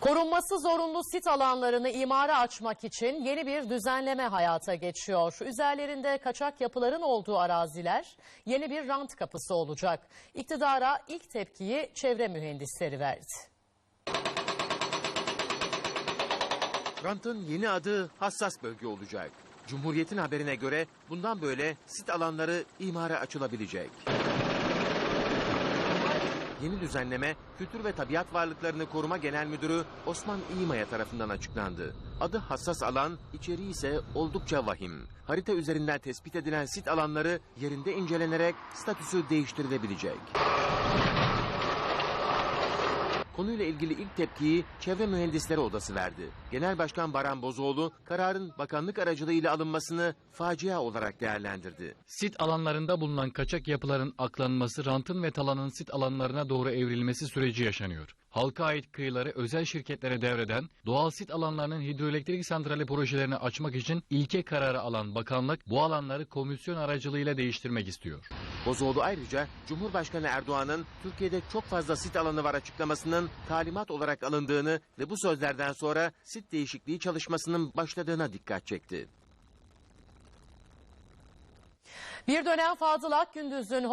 Korunması zorunlu sit alanlarını imara açmak için yeni bir düzenleme hayata geçiyor. Üzerlerinde kaçak yapıların olduğu araziler yeni bir rant kapısı olacak. İktidara ilk tepkiyi çevre mühendisleri verdi. Rant'ın yeni adı hassas bölge olacak. Cumhuriyet'in haberine göre bundan böyle sit alanları imara açılabilecek. Yeni düzenleme Kültür ve Tabiat Varlıklarını Koruma Genel Müdürü Osman İğmaya tarafından açıklandı. Adı hassas alan, içeriği ise oldukça vahim. Harita üzerinden tespit edilen sit alanları yerinde incelenerek statüsü değiştirilebilecek. Konuyla ilgili ilk tepkiyi Çevre Mühendisleri Odası verdi. Genel Başkan Baran Bozoğlu kararın bakanlık aracılığıyla alınmasını facia olarak değerlendirdi. Sit alanlarında bulunan kaçak yapıların aklanması, rantın ve talanın sit alanlarına doğru evrilmesi süreci yaşanıyor. Halka ait kıyıları özel şirketlere devreden, doğal sit alanlarının hidroelektrik santrali projelerini açmak için ilke kararı alan bakanlık bu alanları komisyon aracılığıyla değiştirmek istiyor. Bozoğlu ayrıca Cumhurbaşkanı Erdoğan'ın Türkiye'de çok fazla sit alanı var açıklamasının talimat olarak alındığını ve bu sözlerden sonra sit değişikliği çalışmasının başladığına dikkat çekti. Bir dönem Fadıl Akgündüz'ün